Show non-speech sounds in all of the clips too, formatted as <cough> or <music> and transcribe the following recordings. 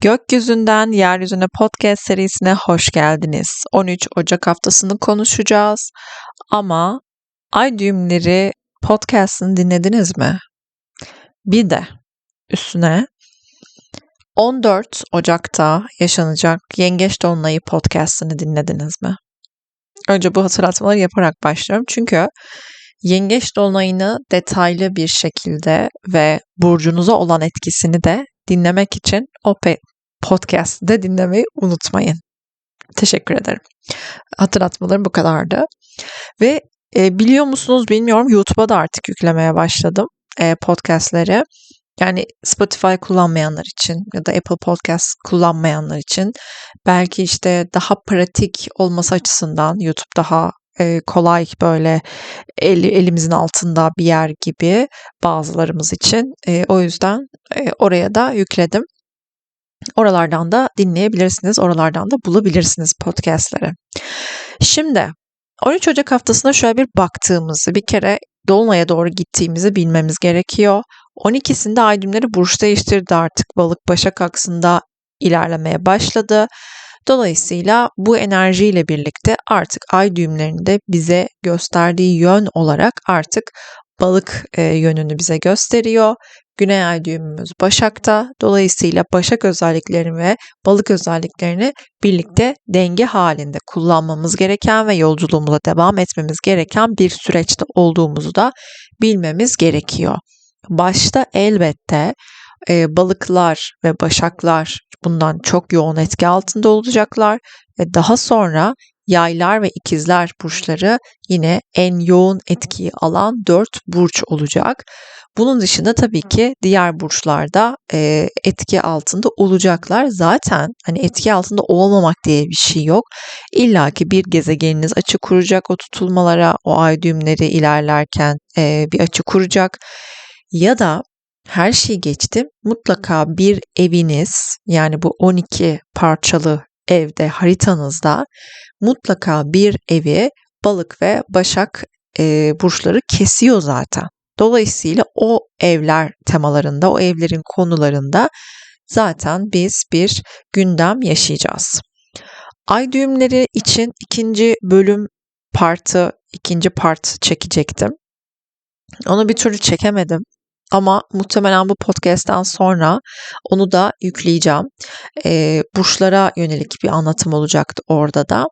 Gökyüzünden Yeryüzüne podcast serisine hoş geldiniz. 13 Ocak haftasını konuşacağız. Ama Ay Düğümleri podcastını dinlediniz mi? Bir de üstüne 14 Ocak'ta yaşanacak Yengeç Dolunay'ı podcastını dinlediniz mi? Önce bu hatırlatmaları yaparak başlıyorum. Çünkü Yengeç Dolunay'ını detaylı bir şekilde ve burcunuza olan etkisini de dinlemek için o podcast'ı da dinlemeyi unutmayın. Teşekkür ederim. Hatırlatmalarım bu kadardı. Ve e, biliyor musunuz bilmiyorum YouTube'a da artık yüklemeye başladım e, podcast'leri. Yani Spotify kullanmayanlar için ya da Apple Podcast kullanmayanlar için belki işte daha pratik olması açısından YouTube daha e, kolay böyle el, elimizin altında bir yer gibi bazılarımız için. E, o yüzden e, oraya da yükledim. Oralardan da dinleyebilirsiniz, oralardan da bulabilirsiniz podcastları. Şimdi 13 Ocak haftasında şöyle bir baktığımızı, bir kere Dolunay'a doğru gittiğimizi bilmemiz gerekiyor. 12'sinde ay düğümleri burç değiştirdi artık balık başak aksında ilerlemeye başladı. Dolayısıyla bu enerjiyle birlikte artık ay düğümlerinde bize gösterdiği yön olarak artık balık e, yönünü bize gösteriyor. Güney ay düğümümüz Başak'ta. Dolayısıyla Başak özelliklerini ve balık özelliklerini birlikte denge halinde kullanmamız gereken ve yolculuğumuza devam etmemiz gereken bir süreçte olduğumuzu da bilmemiz gerekiyor. Başta elbette e, balıklar ve başaklar bundan çok yoğun etki altında olacaklar ve daha sonra yaylar ve ikizler burçları yine en yoğun etkiyi alan dört burç olacak. Bunun dışında tabii ki diğer burçlarda e, etki altında olacaklar. Zaten hani etki altında olmamak diye bir şey yok. İlla ki bir gezegeniniz açı kuracak o tutulmalara, o ay düğümleri ilerlerken e, bir açı kuracak. Ya da her şeyi geçtim. Mutlaka bir eviniz yani bu 12 parçalı evde haritanızda mutlaka bir evi balık ve başak e, burçları kesiyor zaten. Dolayısıyla o evler temalarında, o evlerin konularında zaten biz bir gündem yaşayacağız. Ay düğümleri için ikinci bölüm partı, ikinci part çekecektim. Onu bir türlü çekemedim. Ama muhtemelen bu podcast'ten sonra onu da yükleyeceğim. E, burçlara yönelik bir anlatım olacaktı orada da.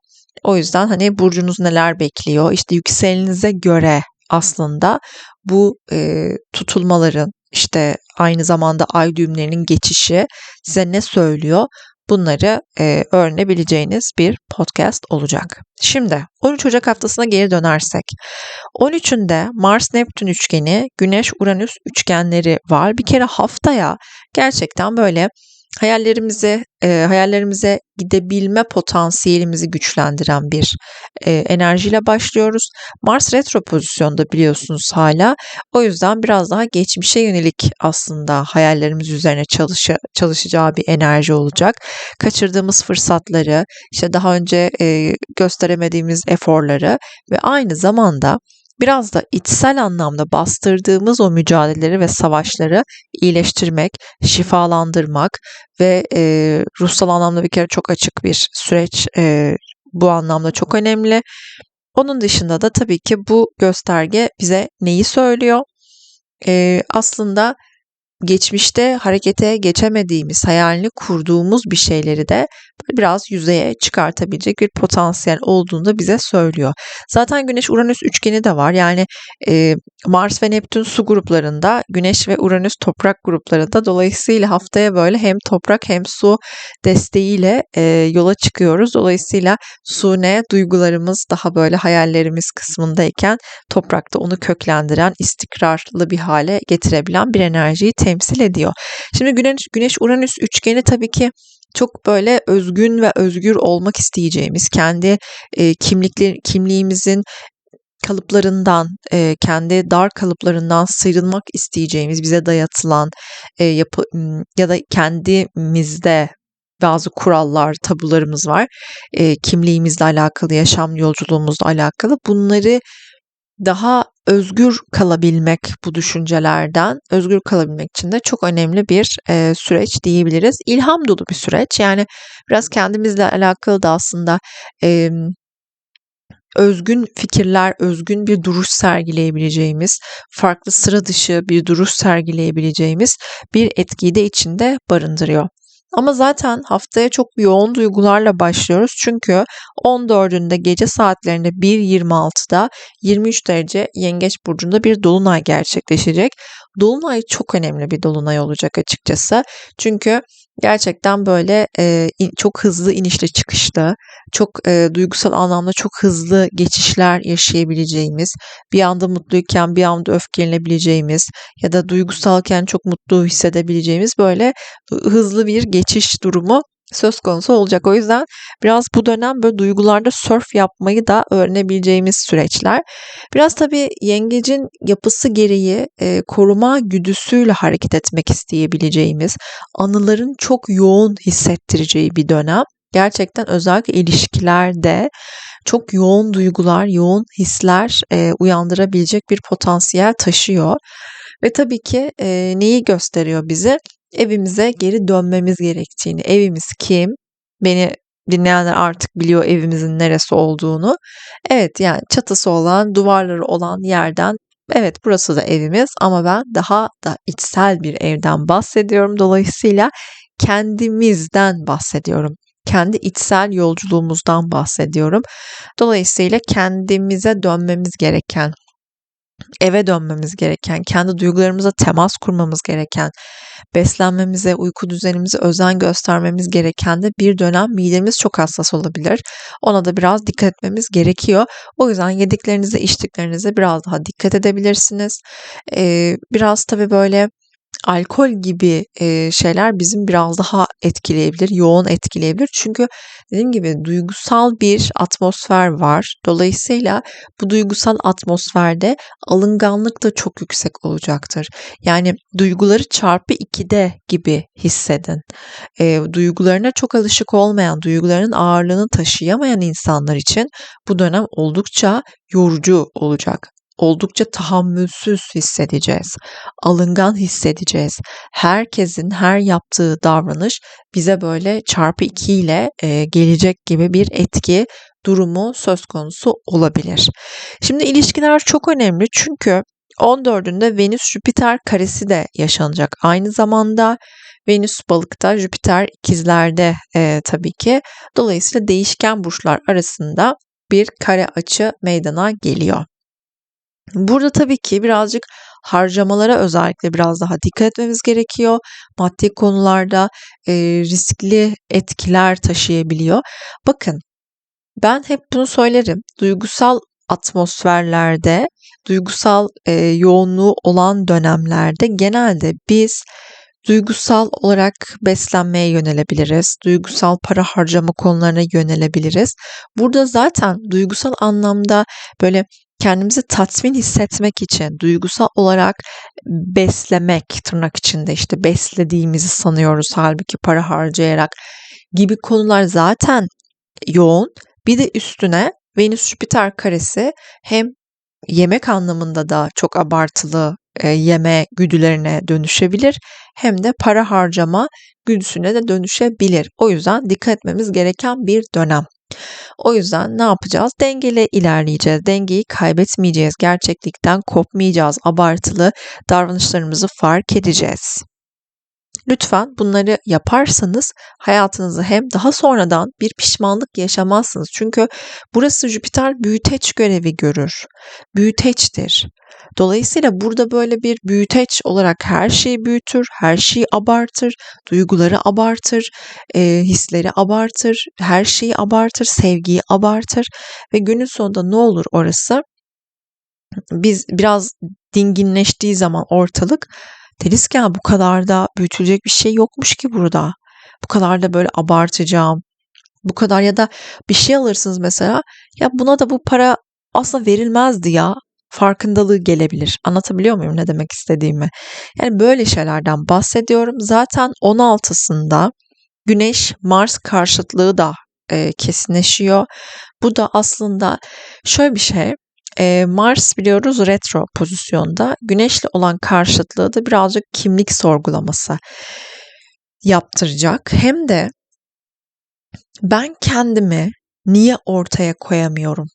O yüzden hani burcunuz neler bekliyor? İşte yükselenize göre aslında bu e, tutulmaların işte aynı zamanda ay düğümlerinin geçişi size ne söylüyor? Bunları e, öğrenebileceğiniz bir podcast olacak. Şimdi 13 Ocak haftasına geri dönersek 13'ünde Mars Neptün üçgeni, Güneş Uranüs üçgenleri var. Bir kere haftaya gerçekten böyle hayallerimize e, hayallerimize gidebilme potansiyelimizi güçlendiren bir e, enerjiyle başlıyoruz. Mars retro pozisyonda biliyorsunuz hala. O yüzden biraz daha geçmişe yönelik aslında hayallerimiz üzerine çalışa, çalışacağı bir enerji olacak. Kaçırdığımız fırsatları, işte daha önce e, gösteremediğimiz eforları ve aynı zamanda biraz da içsel anlamda bastırdığımız o mücadeleleri ve savaşları iyileştirmek, şifalandırmak ve e, ruhsal anlamda bir kere çok açık bir süreç e, bu anlamda çok önemli. Onun dışında da tabii ki bu gösterge bize neyi söylüyor? E, aslında geçmişte harekete geçemediğimiz, hayalini kurduğumuz bir şeyleri de biraz yüzeye çıkartabilecek bir potansiyel olduğunu da bize söylüyor. Zaten Güneş Uranüs üçgeni de var. Yani e, Mars ve Neptün su gruplarında, Güneş ve Uranüs toprak gruplarında. Dolayısıyla haftaya böyle hem toprak hem su desteğiyle e, yola çıkıyoruz. Dolayısıyla su ne? Duygularımız daha böyle hayallerimiz kısmındayken toprakta onu köklendiren, istikrarlı bir hale getirebilen bir enerjiyi temsil ediyor. Şimdi Güneş, Güneş Uranüs üçgeni tabii ki çok böyle özgün ve özgür olmak isteyeceğimiz, kendi e, kimlikler kimliğimizin kalıplarından, e, kendi dar kalıplarından sıyrılmak isteyeceğimiz, bize dayatılan e, yapı ya da kendimizde bazı kurallar, tabularımız var. E, kimliğimizle alakalı, yaşam yolculuğumuzla alakalı. Bunları daha özgür kalabilmek bu düşüncelerden, özgür kalabilmek için de çok önemli bir e, süreç diyebiliriz. İlham dolu bir süreç. Yani biraz kendimizle alakalı da aslında e, özgün fikirler, özgün bir duruş sergileyebileceğimiz, farklı sıra dışı bir duruş sergileyebileceğimiz bir etkiyi de içinde barındırıyor. Ama zaten haftaya çok yoğun duygularla başlıyoruz. Çünkü 14'ünde gece saatlerinde 1.26'da 23 derece Yengeç burcunda bir dolunay gerçekleşecek. Dolunay çok önemli bir dolunay olacak açıkçası. Çünkü gerçekten böyle e, çok hızlı inişli çıkışlı, çok e, duygusal anlamda çok hızlı geçişler yaşayabileceğimiz, bir anda mutluyken bir anda öfkelenebileceğimiz ya da duygusalken çok mutlu hissedebileceğimiz böyle hızlı bir geçiş durumu söz konusu olacak. O yüzden biraz bu dönem böyle duygularda surf yapmayı da öğrenebileceğimiz süreçler. Biraz tabii yengecin yapısı gereği e, koruma güdüsüyle hareket etmek isteyebileceğimiz, anıların çok yoğun hissettireceği bir dönem. Gerçekten özellikle ilişkilerde çok yoğun duygular, yoğun hisler e, uyandırabilecek bir potansiyel taşıyor. Ve tabii ki e, neyi gösteriyor bize? Evimize geri dönmemiz gerektiğini. Evimiz kim? Beni dinleyenler artık biliyor evimizin neresi olduğunu. Evet yani çatısı olan, duvarları olan yerden evet burası da evimiz ama ben daha da içsel bir evden bahsediyorum. Dolayısıyla kendimizden bahsediyorum. Kendi içsel yolculuğumuzdan bahsediyorum. Dolayısıyla kendimize dönmemiz gereken eve dönmemiz gereken, kendi duygularımıza temas kurmamız gereken, beslenmemize, uyku düzenimize özen göstermemiz gereken de bir dönem midemiz çok hassas olabilir. Ona da biraz dikkat etmemiz gerekiyor. O yüzden yediklerinize, içtiklerinize biraz daha dikkat edebilirsiniz. Ee, biraz tabii böyle alkol gibi şeyler bizim biraz daha etkileyebilir, yoğun etkileyebilir. Çünkü dediğim gibi duygusal bir atmosfer var. Dolayısıyla bu duygusal atmosferde alınganlık da çok yüksek olacaktır. Yani duyguları çarpı 2'de gibi hissedin. Duygularına çok alışık olmayan, duygularının ağırlığını taşıyamayan insanlar için bu dönem oldukça yorucu olacak oldukça tahammülsüz hissedeceğiz. Alıngan hissedeceğiz. Herkesin her yaptığı davranış bize böyle çarpı 2 ile e, gelecek gibi bir etki durumu söz konusu olabilir. Şimdi ilişkiler çok önemli çünkü 14'ünde Venüs Jüpiter karesi de yaşanacak. Aynı zamanda Venüs balıkta, Jüpiter ikizlerde e, tabii ki. Dolayısıyla değişken burçlar arasında bir kare açı meydana geliyor. Burada tabii ki birazcık harcamalara özellikle biraz daha dikkat etmemiz gerekiyor. Maddi konularda e, riskli etkiler taşıyabiliyor. Bakın ben hep bunu söylerim. Duygusal atmosferlerde, duygusal e, yoğunluğu olan dönemlerde genelde biz duygusal olarak beslenmeye yönelebiliriz. Duygusal para harcama konularına yönelebiliriz. Burada zaten duygusal anlamda böyle kendimizi tatmin hissetmek için duygusal olarak beslemek tırnak içinde işte beslediğimizi sanıyoruz halbuki para harcayarak gibi konular zaten yoğun. Bir de üstüne Venüs Jüpiter karesi hem yemek anlamında da çok abartılı e, yeme güdülerine dönüşebilir hem de para harcama güdüsüne de dönüşebilir. O yüzden dikkat etmemiz gereken bir dönem. O yüzden ne yapacağız? Dengeli ilerleyeceğiz. Dengeyi kaybetmeyeceğiz. Gerçeklikten kopmayacağız. Abartılı davranışlarımızı fark edeceğiz. Lütfen bunları yaparsanız hayatınızı hem daha sonradan bir pişmanlık yaşamazsınız. Çünkü burası Jüpiter büyüteç görevi görür. Büyüteçtir. Dolayısıyla burada böyle bir büyüteç olarak her şeyi büyütür, her şeyi abartır, duyguları abartır, e, hisleri abartır, her şeyi abartır, sevgiyi abartır ve günün sonunda ne olur orası? Biz biraz dinginleştiği zaman ortalık deriz ki bu kadar da büyütülecek bir şey yokmuş ki burada. Bu kadar da böyle abartacağım. Bu kadar ya da bir şey alırsınız mesela ya buna da bu para aslında verilmezdi ya farkındalığı gelebilir. Anlatabiliyor muyum ne demek istediğimi? Yani böyle şeylerden bahsediyorum. Zaten 16'sında Güneş Mars karşıtlığı da e, kesinleşiyor. Bu da aslında şöyle bir şey. e, Mars biliyoruz retro pozisyonda. Güneşle olan karşıtlığı da birazcık kimlik sorgulaması yaptıracak. Hem de ben kendimi niye ortaya koyamıyorum?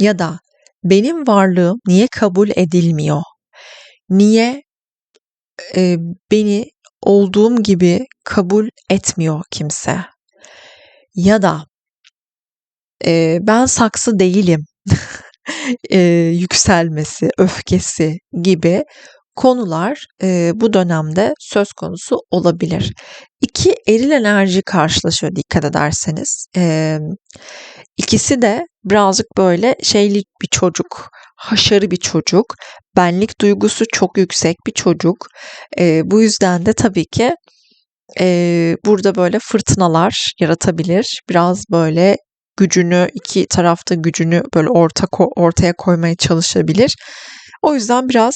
Ya da benim varlığım niye kabul edilmiyor? Niye e, beni olduğum gibi kabul etmiyor kimse? Ya da e, ben saksı değilim <laughs> e, yükselmesi, öfkesi gibi konular e, bu dönemde söz konusu olabilir. İki eril enerji karşılaşıyor dikkat ederseniz. E, ikisi de birazcık böyle şeyli bir çocuk, haşarı bir çocuk, benlik duygusu çok yüksek bir çocuk. E, bu yüzden de tabii ki e, burada böyle fırtınalar yaratabilir. Biraz böyle gücünü iki tarafta gücünü böyle orta ortaya koymaya çalışabilir. O yüzden biraz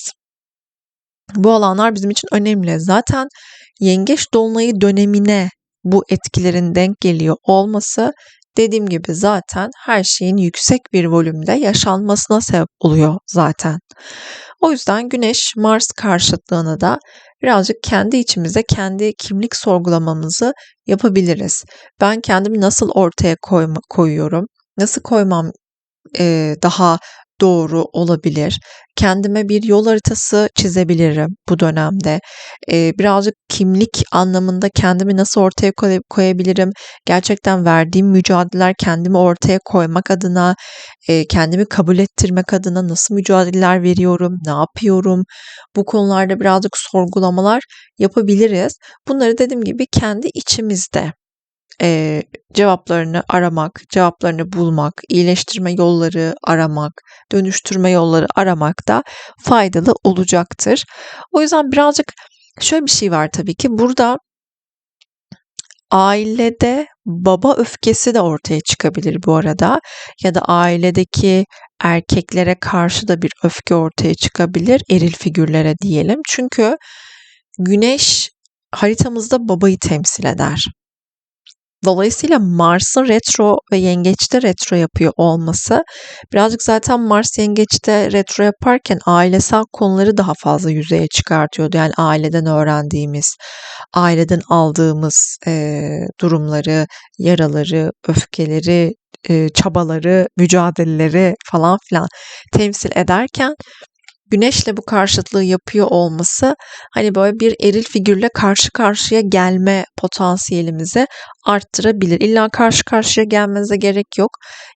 bu alanlar bizim için önemli. Zaten yengeç dolunayı dönemine bu etkilerin denk geliyor olması dediğim gibi zaten her şeyin yüksek bir volümde yaşanmasına sebep oluyor zaten. O yüzden Güneş Mars karşıtlığını da birazcık kendi içimize kendi kimlik sorgulamamızı yapabiliriz. Ben kendimi nasıl ortaya koyma, koyuyorum? Nasıl koymam e, daha doğru olabilir. Kendime bir yol haritası çizebilirim bu dönemde. Ee, birazcık kimlik anlamında kendimi nasıl ortaya koy- koyabilirim? Gerçekten verdiğim mücadeleler kendimi ortaya koymak adına, e, kendimi kabul ettirmek adına nasıl mücadeleler veriyorum, ne yapıyorum? Bu konularda birazcık sorgulamalar yapabiliriz. Bunları dediğim gibi kendi içimizde e, cevaplarını aramak, cevaplarını bulmak, iyileştirme yolları aramak, dönüştürme yolları aramak da faydalı olacaktır. O yüzden birazcık şöyle bir şey var tabii ki burada ailede baba öfkesi de ortaya çıkabilir bu arada ya da ailedeki erkeklere karşı da bir öfke ortaya çıkabilir eril figürlere diyelim. Çünkü güneş haritamızda babayı temsil eder. Dolayısıyla Mars'ın retro ve yengeçte retro yapıyor olması birazcık zaten Mars yengeçte retro yaparken ailesel konuları daha fazla yüzeye çıkartıyordu. Yani aileden öğrendiğimiz, aileden aldığımız e, durumları, yaraları, öfkeleri, e, çabaları, mücadeleleri falan filan temsil ederken güneşle bu karşıtlığı yapıyor olması hani böyle bir eril figürle karşı karşıya gelme potansiyelimizi arttırabilir. İlla karşı karşıya gelmenize gerek yok.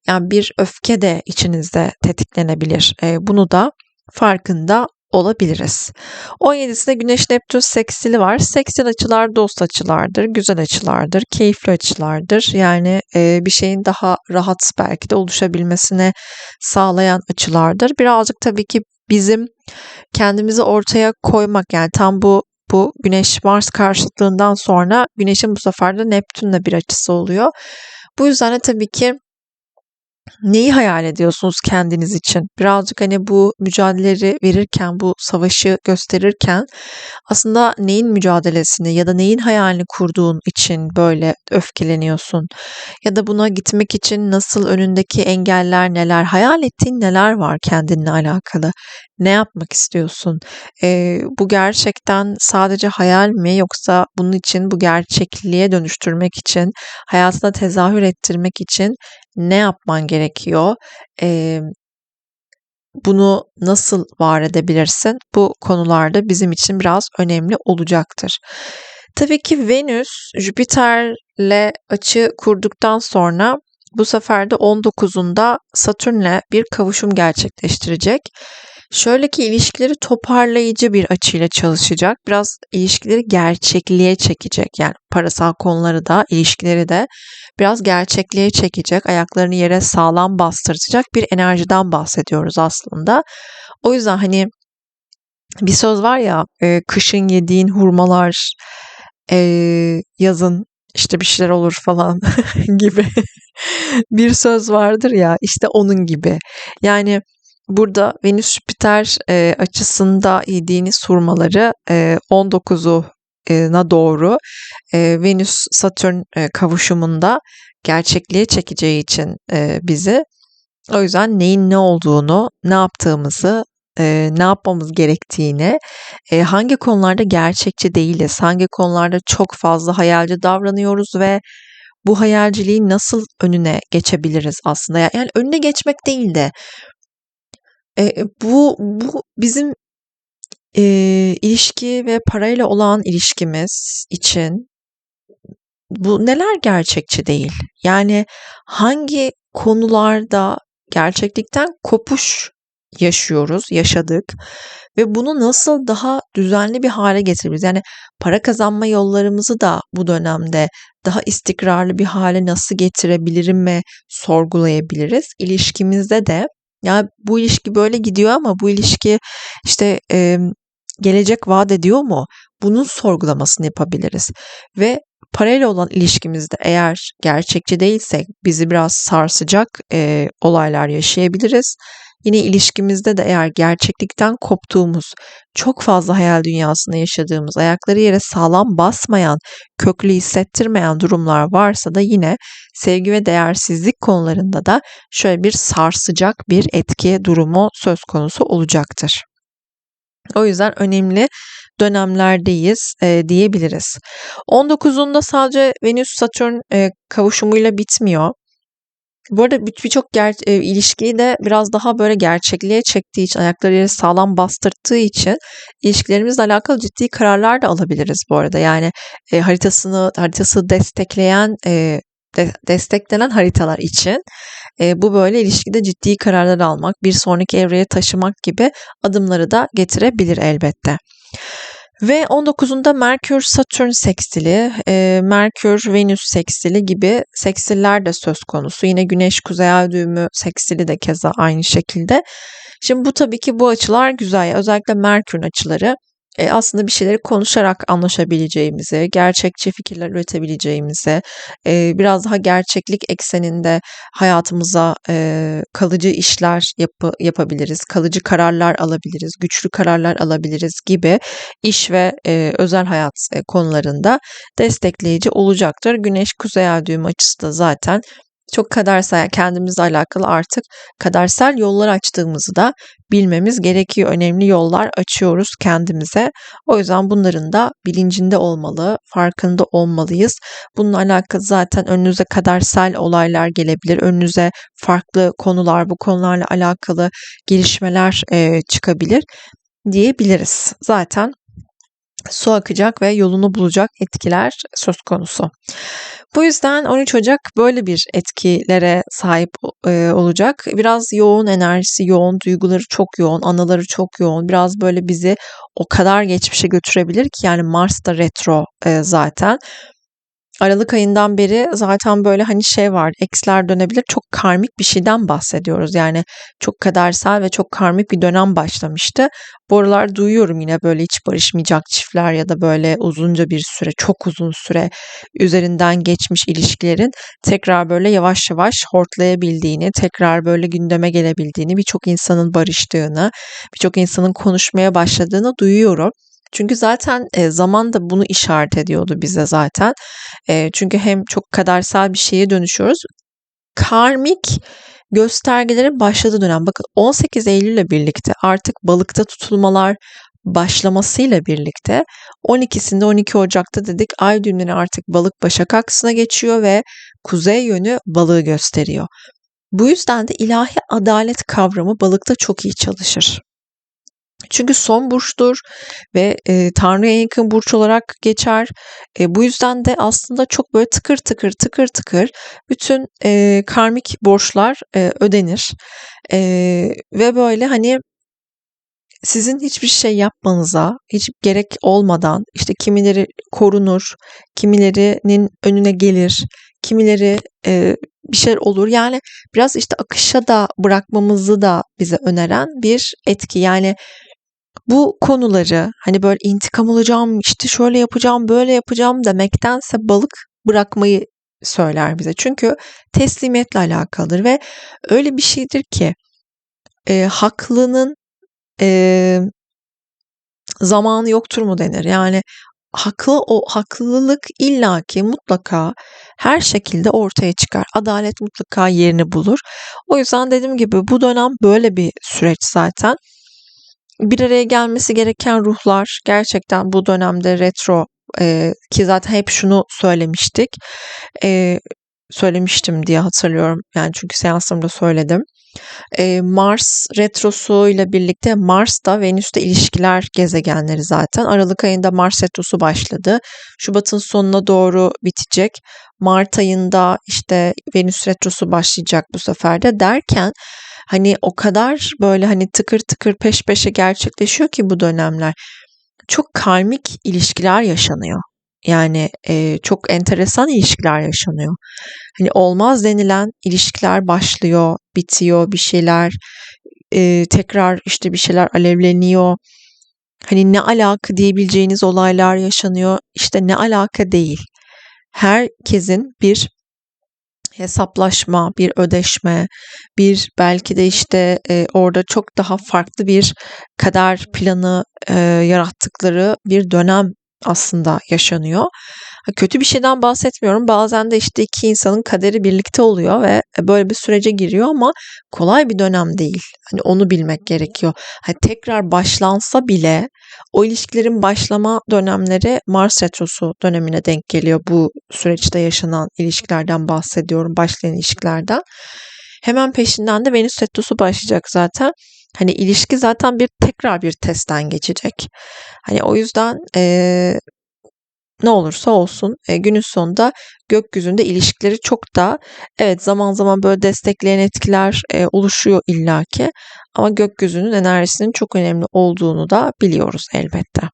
Yani bir öfke de içinizde tetiklenebilir. E, bunu da farkında olabiliriz. 17'sinde Güneş Neptün seksili var. Seksil açılar dost açılardır, güzel açılardır, keyifli açılardır. Yani e, bir şeyin daha rahat belki de oluşabilmesine sağlayan açılardır. Birazcık tabii ki bizim kendimizi ortaya koymak yani tam bu bu Güneş Mars karşıtlığından sonra Güneş'in bu sefer de Neptün'le bir açısı oluyor. Bu yüzden de tabii ki neyi hayal ediyorsunuz kendiniz için? Birazcık hani bu mücadeleleri verirken, bu savaşı gösterirken aslında neyin mücadelesini ya da neyin hayalini kurduğun için böyle öfkeleniyorsun? Ya da buna gitmek için nasıl önündeki engeller neler, hayal ettiğin neler var kendinle alakalı? Ne yapmak istiyorsun? E, bu gerçekten sadece hayal mi yoksa bunun için bu gerçekliğe dönüştürmek için, hayatına tezahür ettirmek için ne yapman gerekiyor? E, bunu nasıl var edebilirsin? Bu konularda bizim için biraz önemli olacaktır. Tabii ki Venüs Jüpiter'le açı kurduktan sonra bu sefer de 19'unda Satürn'le bir kavuşum gerçekleştirecek. Şöyle ki ilişkileri toparlayıcı bir açıyla çalışacak. Biraz ilişkileri gerçekliğe çekecek. Yani parasal konuları da, ilişkileri de biraz gerçekliğe çekecek. Ayaklarını yere sağlam bastıracak bir enerjiden bahsediyoruz aslında. O yüzden hani bir söz var ya e, kışın yediğin hurmalar e, yazın işte bir şeyler olur falan <laughs> gibi bir söz vardır ya işte onun gibi. Yani Burada Venüs Jüpiter e, açısında yediğiniz hurmaları e, 19'una doğru e, Venüs Satürn e, kavuşumunda gerçekliğe çekeceği için e, bizi O yüzden neyin ne olduğunu, ne yaptığımızı, e, ne yapmamız gerektiğini, e, hangi konularda gerçekçi değiliz, hangi konularda çok fazla hayalci davranıyoruz ve bu hayalciliğin nasıl önüne geçebiliriz aslında? Yani önüne geçmek değil de e, bu bu bizim e, ilişki ve parayla olan ilişkimiz için bu neler gerçekçi değil? Yani hangi konularda gerçeklikten kopuş yaşıyoruz, yaşadık ve bunu nasıl daha düzenli bir hale getirebiliriz? Yani para kazanma yollarımızı da bu dönemde daha istikrarlı bir hale nasıl getirebilirim mi sorgulayabiliriz. İlişkimizde de ya bu ilişki böyle gidiyor ama bu ilişki işte e, gelecek vaat ediyor mu? Bunun sorgulamasını yapabiliriz. Ve parayla olan ilişkimizde eğer gerçekçi değilsek bizi biraz sarsacak e, olaylar yaşayabiliriz. Yine ilişkimizde de eğer gerçeklikten koptuğumuz, çok fazla hayal dünyasında yaşadığımız, ayakları yere sağlam basmayan, köklü hissettirmeyen durumlar varsa da yine sevgi ve değersizlik konularında da şöyle bir sarsacak bir etki durumu söz konusu olacaktır. O yüzden önemli dönemlerdeyiz e, diyebiliriz. 19'unda sadece Venüs-Satürn e, kavuşumuyla bitmiyor. Bu arada birçok ger- e, ilişkiyi de biraz daha böyle gerçekliğe çektiği için, ayakları yere sağlam bastırdığı için ilişkilerimizle alakalı ciddi kararlar da alabiliriz bu arada. Yani e, haritasını haritası destekleyen e, de, desteklenen haritalar için e, bu böyle ilişkide ciddi kararlar almak, bir sonraki evreye taşımak gibi adımları da getirebilir elbette. Ve 19'unda Merkür Satürn sekstili, e, Merkür Venüs sekstili gibi sekstiller de söz konusu. Yine Güneş Kuzey Ay düğümü sekstili de keza aynı şekilde. Şimdi bu tabii ki bu açılar güzel. Özellikle Merkür'ün açıları e, aslında bir şeyleri konuşarak anlaşabileceğimizi, gerçekçi fikirler üretebileceğimizi, e, biraz daha gerçeklik ekseninde hayatımıza e, kalıcı işler yapı, yapabiliriz, kalıcı kararlar alabiliriz, güçlü kararlar alabiliriz gibi iş ve e, özel hayat e, konularında destekleyici olacaktır. Güneş kuzey ay açısı da zaten çok kadersel kendimizle alakalı artık kadersel yollar açtığımızı da bilmemiz gerekiyor. Önemli yollar açıyoruz kendimize. O yüzden bunların da bilincinde olmalı, farkında olmalıyız. Bununla alakalı zaten önünüze kadersel olaylar gelebilir. Önünüze farklı konular, bu konularla alakalı gelişmeler e, çıkabilir diyebiliriz. Zaten su akacak ve yolunu bulacak etkiler söz konusu. Bu yüzden 13 Ocak böyle bir etkilere sahip e, olacak. Biraz yoğun enerjisi, yoğun duyguları çok yoğun, anıları çok yoğun. Biraz böyle bizi o kadar geçmişe götürebilir ki yani Mars da retro e, zaten. Aralık ayından beri zaten böyle hani şey var, eksler dönebilir. Çok karmik bir şeyden bahsediyoruz. Yani çok kadersel ve çok karmik bir dönem başlamıştı. Bu aralar duyuyorum yine böyle hiç barışmayacak çiftler ya da böyle uzunca bir süre, çok uzun süre üzerinden geçmiş ilişkilerin tekrar böyle yavaş yavaş hortlayabildiğini, tekrar böyle gündeme gelebildiğini, birçok insanın barıştığını, birçok insanın konuşmaya başladığını duyuyorum. Çünkü zaten e, zaman da bunu işaret ediyordu bize zaten. E, çünkü hem çok kadersel bir şeye dönüşüyoruz. Karmik göstergelerin başladığı dönem. Bakın 18 Eylül ile birlikte artık balıkta tutulmalar başlamasıyla birlikte 12'sinde 12 Ocak'ta dedik ay düğümleri artık balık başak aksına geçiyor ve kuzey yönü balığı gösteriyor. Bu yüzden de ilahi adalet kavramı balıkta çok iyi çalışır. Çünkü son burçtur ve e, Tanrı'ya yakın burç olarak geçer. E, bu yüzden de aslında çok böyle tıkır tıkır tıkır tıkır bütün e, karmik borçlar e, ödenir. E, ve böyle hani sizin hiçbir şey yapmanıza hiç gerek olmadan işte kimileri korunur, kimilerinin önüne gelir, kimileri e, bir şeyler olur. Yani biraz işte akışa da bırakmamızı da bize öneren bir etki. Yani bu konuları hani böyle intikam alacağım, işte şöyle yapacağım, böyle yapacağım demektense balık bırakmayı söyler bize. Çünkü teslimiyetle alakalıdır ve öyle bir şeydir ki e, haklının e, zamanı yoktur mu denir. Yani haklı o haklılık illaki mutlaka her şekilde ortaya çıkar. Adalet mutlaka yerini bulur. O yüzden dediğim gibi bu dönem böyle bir süreç zaten. Bir araya gelmesi gereken ruhlar gerçekten bu dönemde retro e, ki zaten hep şunu söylemiştik. E, söylemiştim diye hatırlıyorum. Yani çünkü seansımda söyledim. E, Mars retrosu ile birlikte Mars da Venüs'te ilişkiler gezegenleri zaten. Aralık ayında Mars retrosu başladı. Şubat'ın sonuna doğru bitecek. Mart ayında işte Venüs retrosu başlayacak bu sefer de derken hani o kadar böyle hani tıkır tıkır peş peşe gerçekleşiyor ki bu dönemler. Çok karmik ilişkiler yaşanıyor. Yani e, çok enteresan ilişkiler yaşanıyor. Hani olmaz denilen ilişkiler başlıyor, bitiyor, bir şeyler e, tekrar işte bir şeyler alevleniyor. Hani ne alaka diyebileceğiniz olaylar yaşanıyor. İşte ne alaka değil. Herkesin bir hesaplaşma, bir ödeşme, bir belki de işte e, orada çok daha farklı bir kader planı e, yarattıkları bir dönem aslında yaşanıyor. Kötü bir şeyden bahsetmiyorum. Bazen de işte iki insanın kaderi birlikte oluyor ve böyle bir sürece giriyor ama kolay bir dönem değil. Hani onu bilmek gerekiyor. Hani tekrar başlansa bile o ilişkilerin başlama dönemleri Mars retrosu dönemine denk geliyor. Bu süreçte yaşanan ilişkilerden bahsediyorum. Başlayan ilişkilerden. Hemen peşinden de Venüs retrosu başlayacak zaten. Hani ilişki zaten bir tekrar bir testten geçecek. Hani o yüzden e, ne olursa olsun e, günün sonunda gökyüzünde ilişkileri çok da evet zaman zaman böyle destekleyen etkiler e, oluşuyor illaki ama gökyüzünün enerjisinin çok önemli olduğunu da biliyoruz elbette.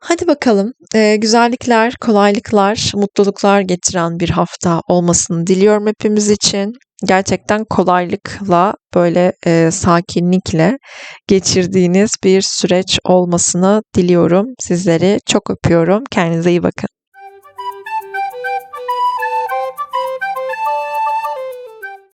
Hadi bakalım e, güzellikler, kolaylıklar, mutluluklar getiren bir hafta olmasını diliyorum hepimiz için gerçekten kolaylıkla böyle e, sakinlikle geçirdiğiniz bir süreç olmasını diliyorum. Sizleri çok öpüyorum. Kendinize iyi bakın.